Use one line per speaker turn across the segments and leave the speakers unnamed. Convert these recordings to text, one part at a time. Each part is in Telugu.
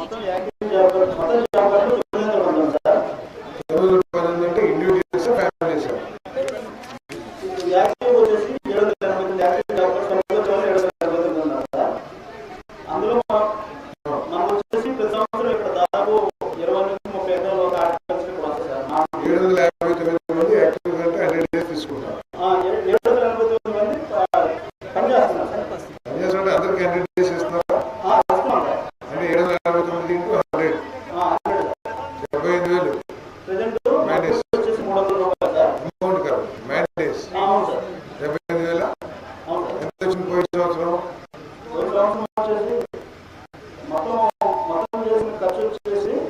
మొత్తం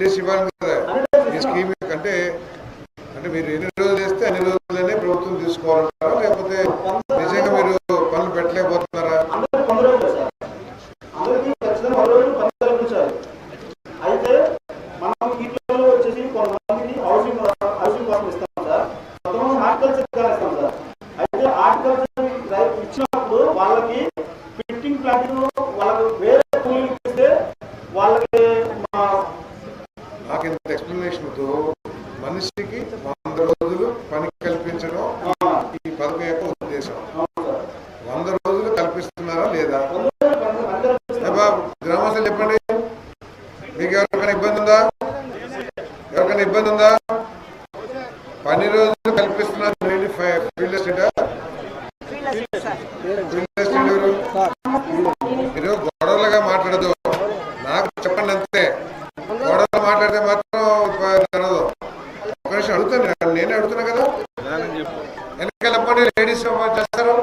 డేస్ ఇవ్వాలి కదా ఈ స్కీమ్ అంటే అంటే మీరు ఎన్ని రోజులు వేస్తే అన్ని రోజులనే ప్రభుత్వం తీసుకోవాలంటారా? లేకపోతే నిజంగా మీరు పనులు
పెట్టలేకపోతే పని
రోజులు కల్పిస్తున్నారు మీరు గొడవలుగా మాట్లాడదు. నాకు చెప్పండి అంతే. గొడవలు మాట్లాడితే మాత్రం జరగదు. ఒక నిమిషం అడుగుతాను నేనే. అడుగుతున్నా కదా? వెనకాల లేడీస్ చేస్తారు?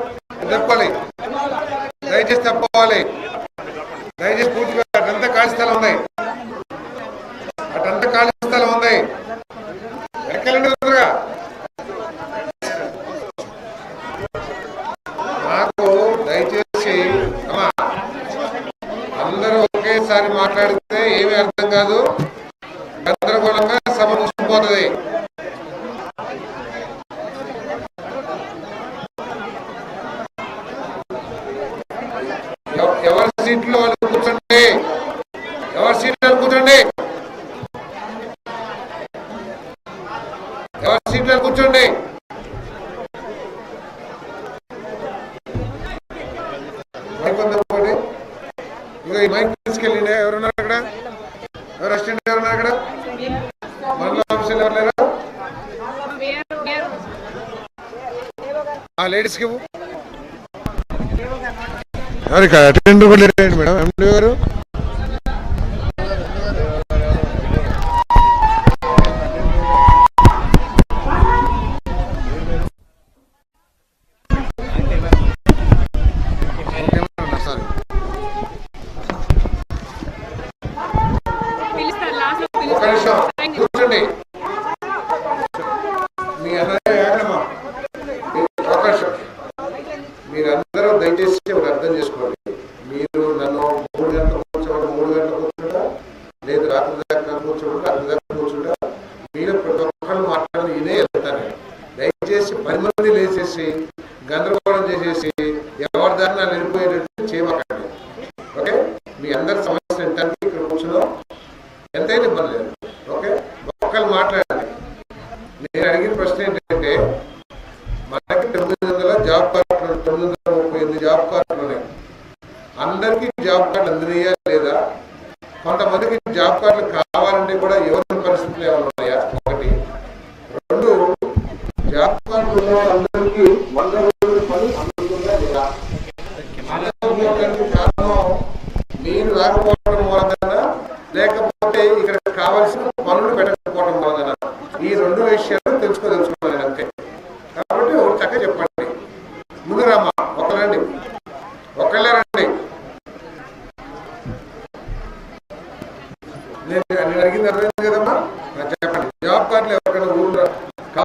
చెప్పాలి దయచేసి చెప్పవాలి ఏమి అర్థం కాదు. గందరగోళంగా సభ ముగిసిపోతుంది ఎవరి సీట్లో వాళ్ళు కూర్చోండి. ఎవరి సీట్లో కూర్చోండి. ఎవరి సీట్లో కూర్చోండి. లేడీస్కి ఎవరికి అటెండర్ కూడా మేడం? ఎండి గారు? ఒకటి అర్థం చేసుకోండి. మీరు నన్ను మూడు గంటలు కూర్చోబడి మూడు గంటలు కూర్చుంటా లేదు రాత్రి దాకా కూర్చోబడి రాత్రి దాకా కూర్చుంటా మీరు ప్రతి ఒక్కరు మాట్లాడి ఇదే వెళ్తాను దయచేసి పది మంది లేచేసి గందరగోళం చేసేసి ఎవరి దాన్ని నన్ను వెళ్ళిపోయేటట్టు చేయమకండి. ఓకే? మీ అందరి సమస్య ఎంత ఇక్కడ కూర్చున్నాం. ఎంతైనా ఇబ్బంది లేదు. అందరికీ జాబ్ కార్డులు అందినయా లేదా? కొంతమందికి జాబ్ కార్డులు కావాలంటే కూడా ఎవరి పరిస్థితులు ఏమైనా ఉన్నాయా? ఒకటి. రెండు జాబ్ కార్డు అందరికీ వంద పని కారణం రాకపోవడం లేకపోతే కావాల్సిన పనులు పెట్టకపోవడం ఈ రెండు విషయాలు తెలుసుకోదలుచుకోవాలి అంతే. కాబట్టి ఒక చెప్పండి. ముందు రామా ఒకరండి ఒకళ్ళే రండి.